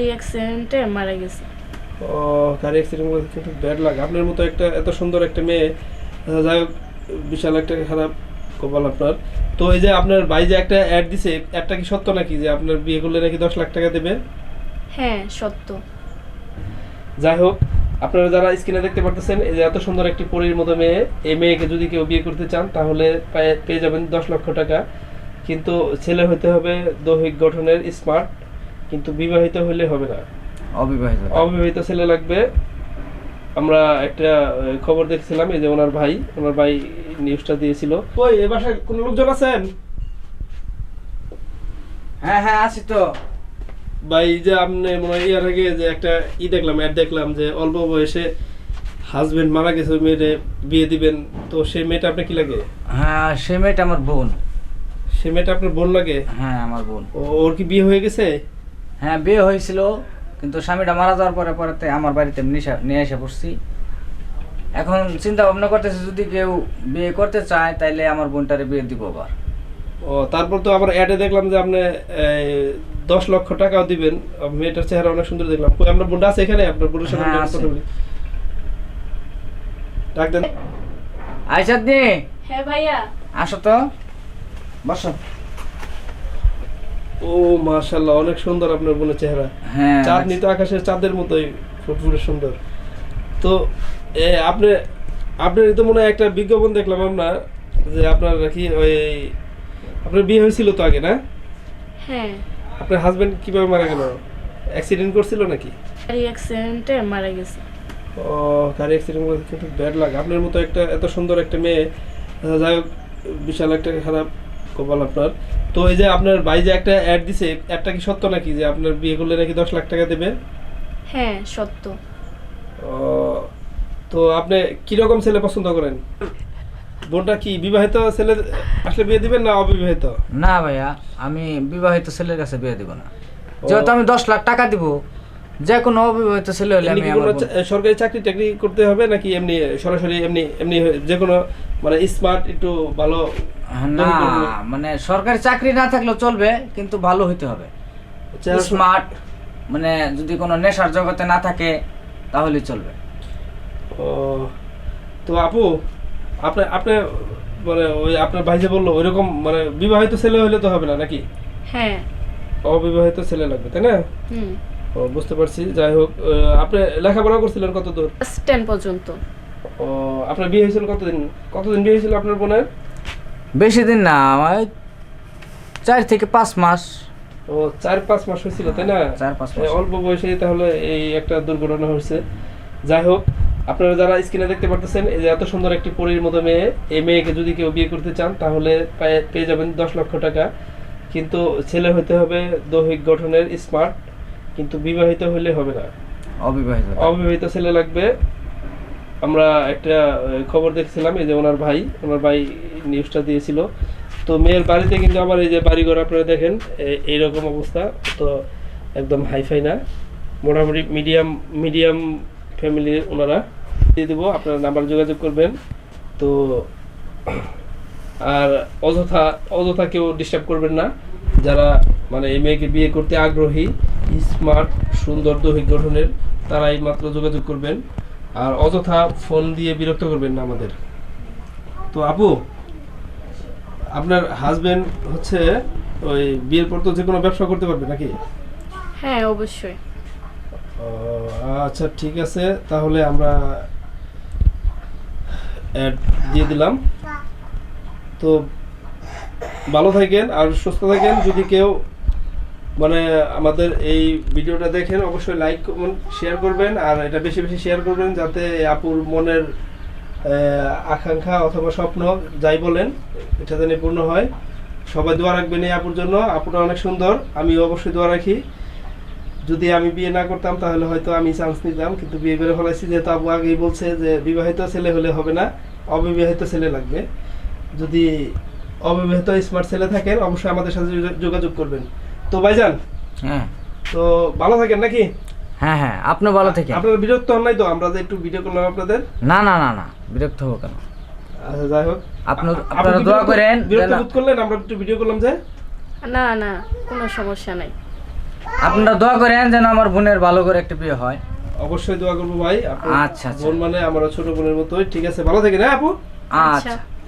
গাড়ি অ্যাক্সিডেন্টে মারা গেছে। ও গাড়ি অ্যাক্সিডেন্ট কিন্তু ব্যাড লাগ আপনার মতো একটা এত সুন্দর একটা মেয়ে যাই হোক বিশাল একটা খারাপ কপাল আপনার। তো এই যে আপনার ভাই যে একটা অ্যাড দিছে অ্যাডটা কি সত্য নাকি? যে আপনার বিয়ে করলে নাকি দশ লাখ টাকা দেবে? হ্যাঁ সত্য। যাই হোক আপনারা যারা স্ক্রিনে দেখতে পারতেছেন এই যে এত সুন্দর একটি পরীর মতো মেয়ে এই মেয়েকে যদি কেউ বিয়ে করতে চান তাহলে পেয়ে যাবেন দশ লক্ষ টাকা। কিন্তু ছেলে হতে হবে দৈহিক গঠনের স্মার্ট কিন্তু বিবাহিত হলে হবে না। অবিবাহিত। অবিবাহিত ছেলে লাগবে। আমরা একটা খবর দেখছিলাম এই যে ওনার ভাই ওনার ভাই নিউজটা দিয়েছিল। ওই এ বাসায় কোন লোকজন আছেন? হ্যাঁ হ্যাঁ আছি তো। ভাই যে আপনি মনে হয় ইয়ার আগে যে একটা ই দেখলাম অ্যাড দেখলাম যে অল্প বয়সে হাজবেন্ড মারা গেছে ওই মেয়েরে বিয়ে দিবেন। তো সেই মেয়েটা আপনার কি লাগে? হ্যাঁ সে মেয়েটা আমার বোন। সে মেয়েটা আপনার বোন লাগে? হ্যাঁ আমার বোন। ও- ওর কি বিয়ে হয়ে গেছে? হ্যাঁ বিয়ে হয়েছিল কিন্তু স্বামীটা মারা যাওয়ার পরে পরেতে আমার বাড়িতে নিয়ে এসে পড়ছি এখন চিন্তা ভাবনা করতেছি যদি কেউ বিয়ে করতে চায় তাইলে আমার বোনটারে বিয়ে দিব আবার। ও তারপর তো আবার অ্যাডে দেখলাম যে আপনি দশ লক্ষ টাকাও দিবেন। মেয়েটার চেহারা অনেক সুন্দর দেখলাম। আপনার বোনটা আছে এখানে? আপনার বোনের সাথে হ্যাঁ, ডাক দেন। আইসাদ দি হ্যাঁ ভাইয়া। আসো তো। বসো। ও মাশাআল্লাহ অনেক সুন্দর আপনার বোনের চেহারা। হ্যাঁ চাঁদনি তো আকাশের চাঁদের মতোই ফুটফুটে সুন্দর তো আপনি আপনার তো মনে হয় একটা বিজ্ঞাপন দেখলাম আপনার যে আপনার কি ওই আপনার বিয়ে হয়েছিল তো আগে না? হ্যাঁ। আপনার হাজবেন্ড কীভাবে মারা গেল? অ্যাক্সিডেন্ট করছিল নাকি? গাড়ি অ্যাক্সিডেন্টে মারা গেছে। ও গাড়ি অ্যাক্সিডেন্ট করে কিন্তু ব্যাড লাগ আপনার মতো একটা এত সুন্দর একটা মেয়ে যাই হোক বিশাল একটা খারাপ কপাল আপনার। তো এই যে আপনার ভাই যে একটা অ্যাড দিছে অ্যাডটা কি সত্য নাকি? যে আপনার বিয়ে করলে নাকি দশ লাখ টাকা দেবে? হ্যাঁ সত্য। তো আপনি কীরকম ছেলে পছন্দ করেন? বোনটা কি বিবাহিত ছেলে আসলে বিয়ে দিবেন না অবিবাহিত? না ভাইয়া আমি বিবাহিত ছেলের কাছে বিয়ে দিব না। যেহেতু আমি দশ লাখ টাকা দিব যে কোনো অবিবাহিত ছেলে হলে আমি সরকারি চাকরি টাকরি করতে হবে নাকি এমনি সরাসরি এমনি এমনি যে কোনো মানে স্মার্ট একটু ভালো না মানে সরকারি চাকরি না থাকলেও চলবে কিন্তু ভালো হইতে হবে। স্মার্ট মানে যদি কোনো নেশার জগতে না থাকে তাহলে চলবে। ও, তো আপু আপনি আপনি মানে ওই আপনার ভাই যে বলল ওইরকম মানে বিবাহিত ছেলে হলে তো হবে না নাকি? হ্যাঁ। অবিবাহিত ছেলে লাগবে তাই না? হুম। ও বুঝতে পারছি যাই হোক আপনি লেখাপড়া করছিলেন কত দূর টেন পর্যন্ত। ও আপনার বিয়ে হয়েছিল কতদিন? কতদিন বিয়ে হয়েছিল আপনার বোনের? বেশি দিন না ওই চার থেকে পাঁচ মাস। ও চার পাঁচ মাস হয়েছিল তাই না? চার পাঁচ মাস। অল্প বয়সে তাহলে এই একটা দুর্ঘটনা হয়েছে। যাই হোক আপনারা যারা স্ক্রিনে দেখতে পারতেছেন এই যে এত সুন্দর একটি পরীর মতো মেয়ে এই মেয়েকে যদি কেউ বিয়ে করতে চান তাহলে পায়ে- পেয়ে যাবেন দশ লক্ষ টাকা। কিন্তু ছেলে হতে হবে দৈহিক গঠনের স্মার্ট কিন্তু বিবাহিত হলে হবে না। অবিবাহিত। অবিবাহিত ছেলে লাগবে। আমরা একটা খবর দেখছিলাম এই যে ওনার ভাই ওনার ভাই নিউজটা দিয়েছিল। তো মেয়ের বাড়িতে কিন্তু আমার এই যে বাড়িঘর আপনারা দেখেন এইরকম অবস্থা। তো একদম হাইফাই না। মোটামুটি মিডিয়াম মিডিয়াম ফ্যামিলির ওনারা দিয়ে দেবো। আপনারা নাম্বার যোগাযোগ করবেন। তো আর অযথা অযথা কেউ ডিস্টার্ব করবেন না। যারা মানে এই মেয়েকে বিয়ে করতে আগ্রহী স্মার্ট সুন্দর, দৈহিক গঠনের, তারাই মাত্র যোগাযোগ করবেন। আর অযথা ফোন দিয়ে বিরক্ত করবেন না আমাদের। তো আপু আপনার হাজবেন্ড হচ্ছে ওই বিয়ের পর তো যে কোনো ব্যবসা করতে পারবে নাকি? হ্যাঁ অবশ্যই। আচ্ছা ঠিক আছে তাহলে আমরা অ্যাড দিয়ে দিলাম। তো ভালো থাকেন আর সুস্থ থাকেন। যদি কেউ মানে আমাদের এই ভিডিওটা দেখেন অবশ্যই লাইক শেয়ার করবেন আর এটা বেশি বেশি শেয়ার করবেন যাতে আপুর মনের আকাঙ্ক্ষা অথবা স্বপ্ন যাই বলেন এটা যেন পূর্ণ হয়। সবাই দোয়া রাখবেন এই আপুর জন্য। আপুটা অনেক সুন্দর আমি অবশ্যই দোয়া রাখি। যদি আমি বিয়ে না করতাম তাহলে হয়তো আমি চান্স নিতাম কিন্তু বিয়ে করে ফেলাইছি যেহেতু আবু আগেই বলছে যে বিবাহিত ছেলে হলে হবে না অবিবাহিত ছেলে লাগবে। যদি অবিবাহিত স্মার্ট ছেলে থাকেন অবশ্যই আমাদের সাথে যোগাযোগ করবেন। তো ভাইজান হ্যাঁ। তো ভালো থাকেন নাকি? হ্যাঁ হ্যাঁ আপনি ভালো থেকে আপনারা বিরক্ত হন নাই তো? আমরা যে একটু ভিডিও করলাম আপনাদের? না না না না বিরক্ত হব কেন? আচ্ছা যাই হোক। আপনার আপনারা দোয়া করেন বিরক্ত বোধ করলেন? আমরা একটু ভিডিও করলাম যে না না কোনো সমস্যা নাই। আপনারা দোয়া করেন যেন আমার বোনের ভালো করে একটা বিয়ে হয়। অবশ্যই দোয়া করব ভাই। আচ্ছা, আচ্ছা। বোন মানে আমার ছোট বোনের মতোই। ঠিক আছে ভালো থাকেন হ্যাঁ আপু? আচ্ছা। আচ্ছা।